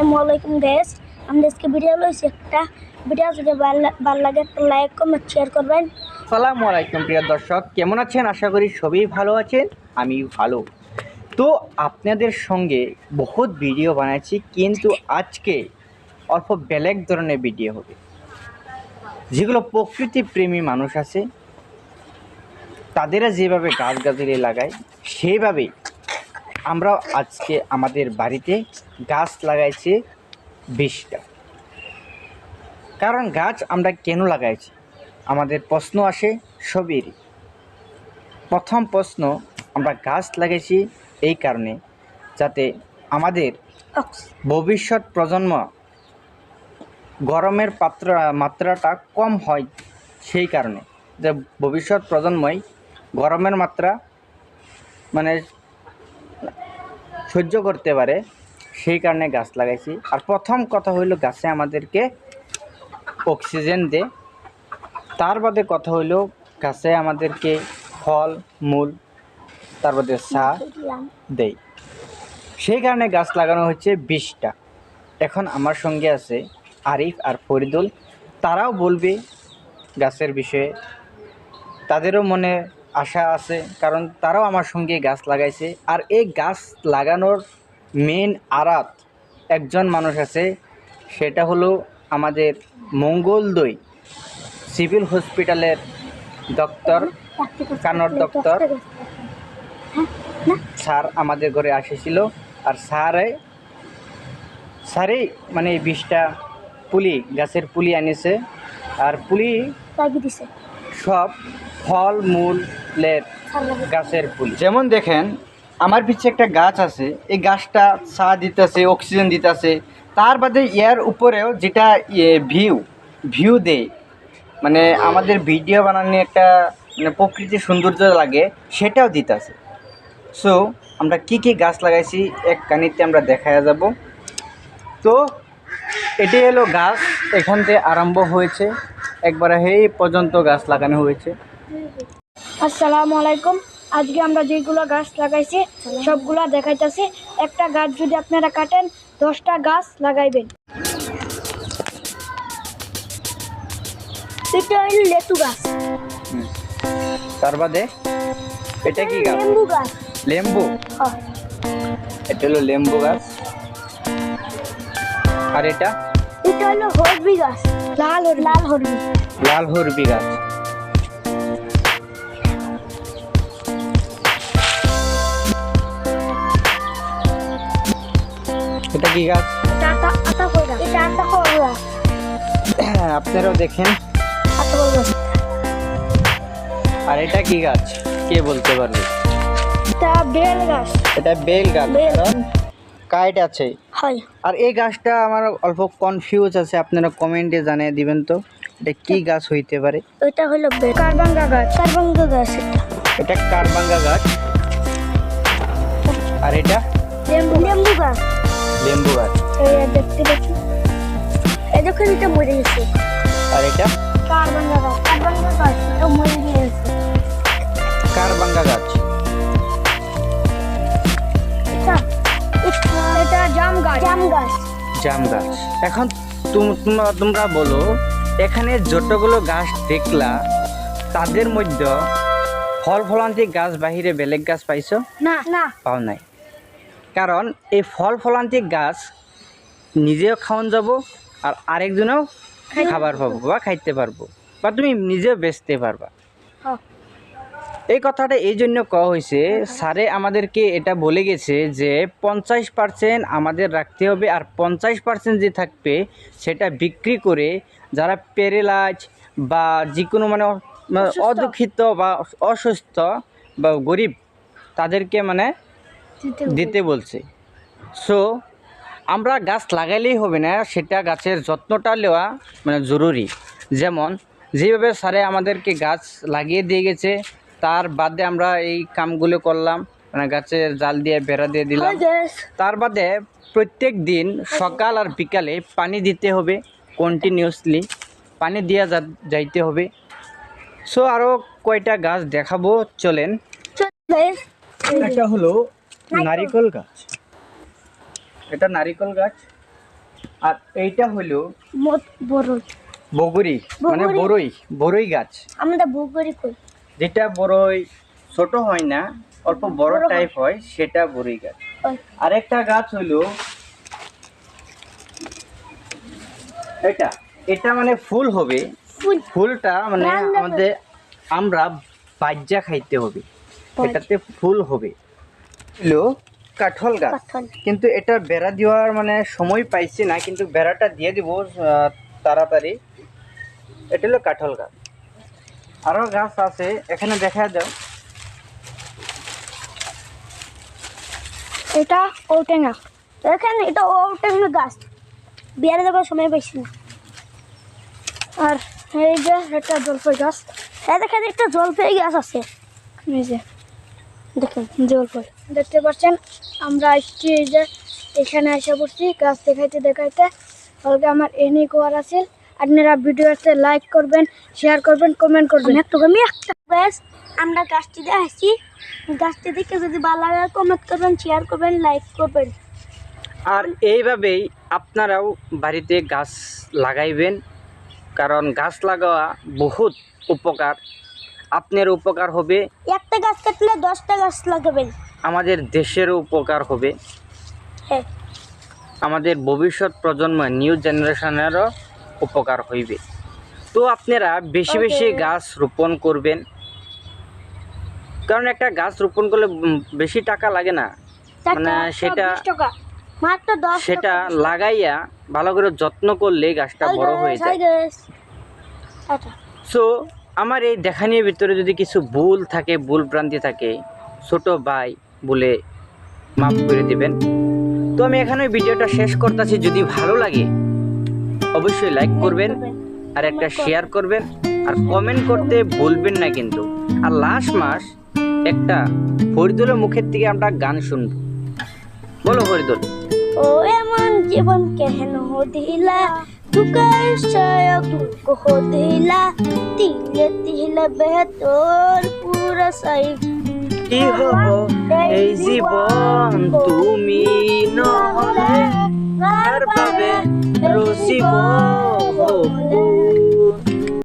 আসসালামাইকুম গ্যাস আমি আজকে ভিডিও লইছি একটা ভিডিও যদি ভালো লাগে একটা লাইক কমেন্ট শেয়ার করবেন। সালামু আলাইকুম প্রিয় দর্শক। কেমন আছেন? আশা করি সবই ভালো আছেন। আমি ভালো। তো আপনাদের সঙ্গে বহুত ভিডিও বানাচ্ছি কিন্তু আজকে অল্প বেলেগ ধরনের ভিডিও হবে। যেগুলো প্রকৃতি প্রেমী মানুষ আছে, তাদেরা যেভাবে গাছগাছালি লাগায় সেইভাবে আমরা আজকে আমাদের বাড়িতে গাছ লাগাইছি বিশটা। কারণ গাছ আমরা কেন লাগাইছি? আমাদের প্রশ্ন আসে সবেরই। প্রথম প্রশ্ন আমরা গাছ লাগাইছি এই কারণে যাতে আমাদের ভবিষ্যৎ প্রজন্ম গরমের পাত্রা মাত্রাটা কম হয় সেই কারণে। যে ভবিষ্যৎ প্রজন্মই গরমের মাত্রা মানে সহ্য করতে পারে, সেই কারণে গাছ লাগাইছি। আর প্রথম কথা হইল গাছে আমাদেরকে অক্সিজেন দেয় তার বাদে কথা হইল গাছে আমাদেরকে ফল, মূল, তার বাদে চা দেয় সেই কারণে গাছ লাগানো হচ্ছে বিশটা। এখন আমার সঙ্গে আছে আরিফ আর ফরিদুল। তারাও বলবে গাছের বিষয়ে। তাদেরও মনে আশা আছে কারণ তারাও আমার সঙ্গে গাছ লাগাইছে। আর এই গাছ লাগানোর মেন আরাত একজন মানুষ আছে সেটা হলো আমাদের মঙ্গলদৈ সিভিল হসপিটালের ডক্টর কানোর ডক্টর স্যার আমাদের ঘরে আসেছিল আর স্যারে স্যারেই মানে এই বিষটা পুলি গাছের পুলি আনিছে আর পুলি সব ফল মূলের গাছের ফুল। যেমন দেখেন, আমার পিছে একটা গাছ আছে, এই গাছটা চা দিতেছে, অক্সিজেন দিতেছে। তার বাদে এর উপরেও যেটা ভিউ ভিউ দেয় মানে আমাদের ভিডিও বানানো একটা মানে প্রকৃতির সৌন্দর্য লাগে, সেটাও দিতেছে। সো আমরা কি কি গাছ লাগাইছি, এক কানিতে আমরা দেখা যাব। তো, এটি হলো গাছ, এখান থেকে আরম্ভ হয়েছে। একবারে এই পর্যন্ত গাছ লাগানো হয়েছে। আসসালামু আলাইকুম। আজকে আমরা যেগুলো গাছ লাগাইছি সবগুলা দেখাইতেছি। একটা গাছ যদি আপনারা কাটেন দশটা গাছ লাগাইবেন। এটা হইল লেটু গাছ। তার বাদে এটা কি গাছ? লেম্বু গাছ। লেম্বু। এটা হলো লেম্বু গাছ। আর এটা? এটা হলো হরবি গাছ। লাল লাল হরবি লাল হরবি গাছ। কি গাছ। গাছ আপনারাও দেখেন। আর এটা কি গাছ? কে বলতে পারবে? এটা বেল গাছ এটা বেল। গাছ কাইট আছে। আর এই গাছটা আমার অল্প কনফিউজ আছে আপনারা কমেন্টে জানিয়ে দিবেন তো। এটা কি গাছ হইতে পারে? এটা হলো কারবাঙ্গা গাছ। কারবাঙ্গা গাছ এটা। এটা কারবাঙ্গা গাছ। আর এটা? লেম্বু। লেম্বু গাছ। লেম্বু গাছ। এই দেখতে পাচ্ছি এই দেখুন এটা মরে গেছে। আর এটা? কারবাঙ্গা গাছ কারবাঙ্গা গাছ এটা মরে গিয়েছে। কারবাঙ্গা গাছ। এটা এটা জাম গাছ জাম গাছ। জাম গাছ। এখন তুম- তোমরা তোমরা বলো এখানে যতগুলো গাছ দেখলা তাদের মধ্যে ফল ফলান্তি গাছ বাহিরে বেলেগ গাছ পাইছো? না না। পাও নাই। কারণ এই ফল ফলান্তি গাছ নিজেও খাওয়ান যাব আর আরেকজনেও খাবার পাবো বা খাইতে পারব বা তুমি নিজেও বেচতে পারবা। এই কথাটা এই জন্য কওয়া হয়েছে স্যারে আমাদেরকে এটা বলে গেছে যে পঞ্চাশ পার্সেন্ট আমাদের রাখতে হবে আর পঞ্চাশ পার্সেন্ট যে থাকবে সেটা বিক্রি করে যারা প্যারেলাইজ বা যে কোনো মানে। অদুখিত বা অসুস্থ বা গরিব তাদেরকে মানে দিতে বলছে। সো আমরা গাছ লাগাইলেই হবে না সেটা গাছের যত্নটা নেওয়া মানে জরুরি। যেমন যেভাবে স্যারে আমাদেরকে গাছ লাগিয়ে দিয়ে গেছে তার বাদে আমরা এই কামগুলো করলাম মানে গাছের জাল দিয়ে বেড়া দিয়ে দিলাম। তার বাদে প্রত্যেক দিন সকাল আর বিকালে পানি দিতে হবে কন্টিনিউসলি পানি দিয়া যা- যাইতে হবে। সো আরও কয়টা গাছ দেখাবো চলেন। এটা হলো নারিকল গাছ। এটা নারিকল গাছ। আর এইটা হলো বগুড়ি মানে। বড়ই বড়ই গাছ। আমরা বগরি কই? যেটা বড়ই ছোট হয় না অল্প বড় টাইপ হয়। সেটা বড়ই গাছ। আরেকটা গাছ হলো এটা। এটা মানে ফুল হবে। ফুলটা মানে আমাদের আমরা বাজ্যা খাইতে হবে। এটাতে ফুল হবে। হলো কাঠল গাছ। কিন্তু এটা বেড়া দেওয়ার মানে সময় পাইছি না কিন্তু বেড়াটা দিয়ে দিব তাড়াতাড়ি। এটা হলো কাঠল গাছ। আরও গাছ আছে এখানে দেখা দাও এটা ওটেঙ্গা এখানে এটা ওটেঙ্গা গাছ। বিয়ারে যাবার সময় পাইছি না। আর এই যে একটা জলপাই গাছ। এই দেখেন একটা জলপাই গাছ আছে। এই যে। দেখেন জলপাই দেখতে পাচ্ছেন আমরা আসছি এই যে এখানে এসে পড়ছি গাছ দেখাইতে দেখাইতে। কালকে আমার এনে কোয়ার আছে আপনারা ভিডিওতে লাইক করবেন শেয়ার করবেন কমেন্ট করবেন। একটু আমি একটা ব্যাস আমরা গাছটি দিয়ে আসছি। গাছটি দেখে যদি ভালো লাগে কমেন্ট করবেন শেয়ার করবেন লাইক করবেন। আর এইভাবেই আপনারাও বাড়িতে গাছ লাগাইবেন কারণ গাছ লাগাওয়া বহুত উপকার। আপনার উপকার হবে। একটা গাছ কাটলে দশটা গাছ লাগাবেন। আমাদের দেশেরও উপকার হবে। হ্যাঁ। আমাদের ভবিষ্যৎ প্রজন্ম নিউ জেনারেশনেরও উপকার হইবে। তো আপনারা বেশি বেশি গাছ রোপণ করবেন। কারণ একটা গাছ রোপণ করলে বেশি টাকা লাগে না। মানে সেটা- সেটা লাগাইয়া ভালো করে যত্ন করলে গাছটা বড় হয়ে যায়। আচ্ছা সো আমার এই দেখানির ভিতরে যদি কিছু ভুল থাকে, ভুল ভ্রান্তি থাকে, ছোট ভাই বলে মাফ করে দিবেন। তো আমি এখানে ভিডিওটা শেষ করতেছি। যদি ভালো লাগে, অবশ্যই লাইক করবেন আর একটা শেয়ার করবেন। আর কমেন্ট করতে ভুলবেন না কিন্তু। আর লাস্ট মাস একটা ফরিদুলের মুখের থেকে আমরা গান শুনব। বলো ফরিদুল। ও এমন জীবন কেন দিলা। দিলা তিলে তিলে বেহতর পুরা সাই কি হব এই জীবন তুমি নহলে আর পাবে রসিব